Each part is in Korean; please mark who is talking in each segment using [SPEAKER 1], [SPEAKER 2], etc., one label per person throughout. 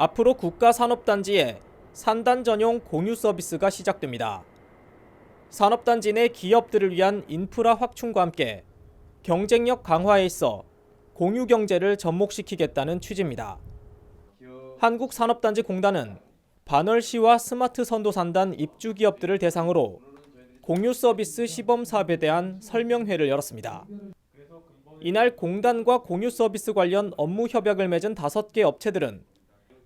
[SPEAKER 1] 앞으로 국가산업단지에 산단 전용 공유 서비스가 시작됩니다. 산업단지 내 기업들을 위한 인프라 확충과 함께 경쟁력 강화에 있어 공유 경제를 접목시키겠다는 취지입니다. 한국산업단지공단은 반월시와 스마트 선도산단 입주 기업들을 대상으로 공유 서비스 시범 사업에 대한 설명회를 열었습니다. 이날 공단과 공유 서비스 관련 업무 협약을 맺은 다섯 개 업체들은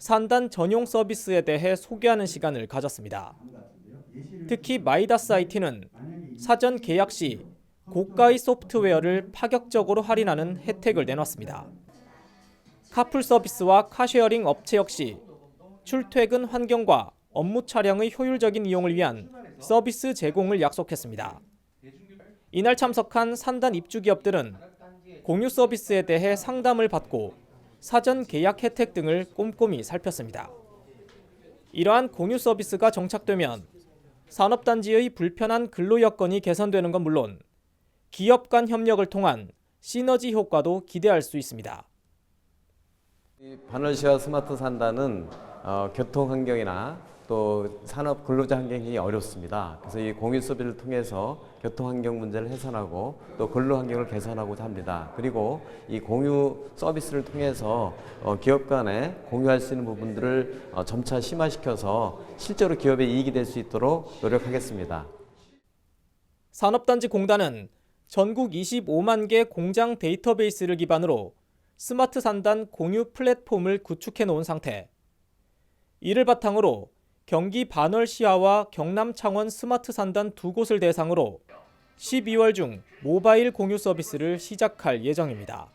[SPEAKER 1] 산단 전용 서비스에 대해 소개하는 시간을 가졌습니다. 특히 마이다스 IT는 사전 계약 시 고가의 소프트웨어를 파격적으로 할인하는 혜택을 내놨습니다. 카풀 서비스와 카쉐어링 업체 역시 출퇴근 환경과 업무 차량의 효율적인 이용을 위한 서비스 제공을 약속했습니다. 이날 참석한 산단 입주 기업들은 공유 서비스에 대해 상담을 받고 사전 계약 혜택 등을 꼼꼼히 살폈습니다. 이러한 공유 서비스가 정착되면 산업단지의 불편한 근로 여건이 개선되는 건 물론 기업 간 협력을 통한 시너지 효과도 기대할 수 있습니다.
[SPEAKER 2] 이 반월시와 스마트 산다는 어, 교통 환경이나 또 산업 근로자 환경이 어렵습니다. 그래서 이 공유 서비스를 통해서 교통 환경 문제를 해소하고 또 근로 환경을 개선하고자 합니다. 그리고 이 공유 서비스를 통해서 어, 기업 간에 공유할 수 있는 부분들을 어, 점차 심화시켜서 실제로 기업의 이익이 될 수 있도록 노력하겠습니다.
[SPEAKER 1] 산업단지 공단은 전국 25만 개 공장 데이터베이스를 기반으로 스마트 산단 공유 플랫폼을 구축해 놓은 상태. 이를 바탕으로 경기 반월시야와 경남 창원 스마트 산단 두 곳을 대상으로 12월 중 모바일 공유 서비스를 시작할 예정입니다.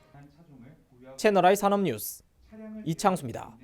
[SPEAKER 1] 채널I 산업뉴스 이창수입니다.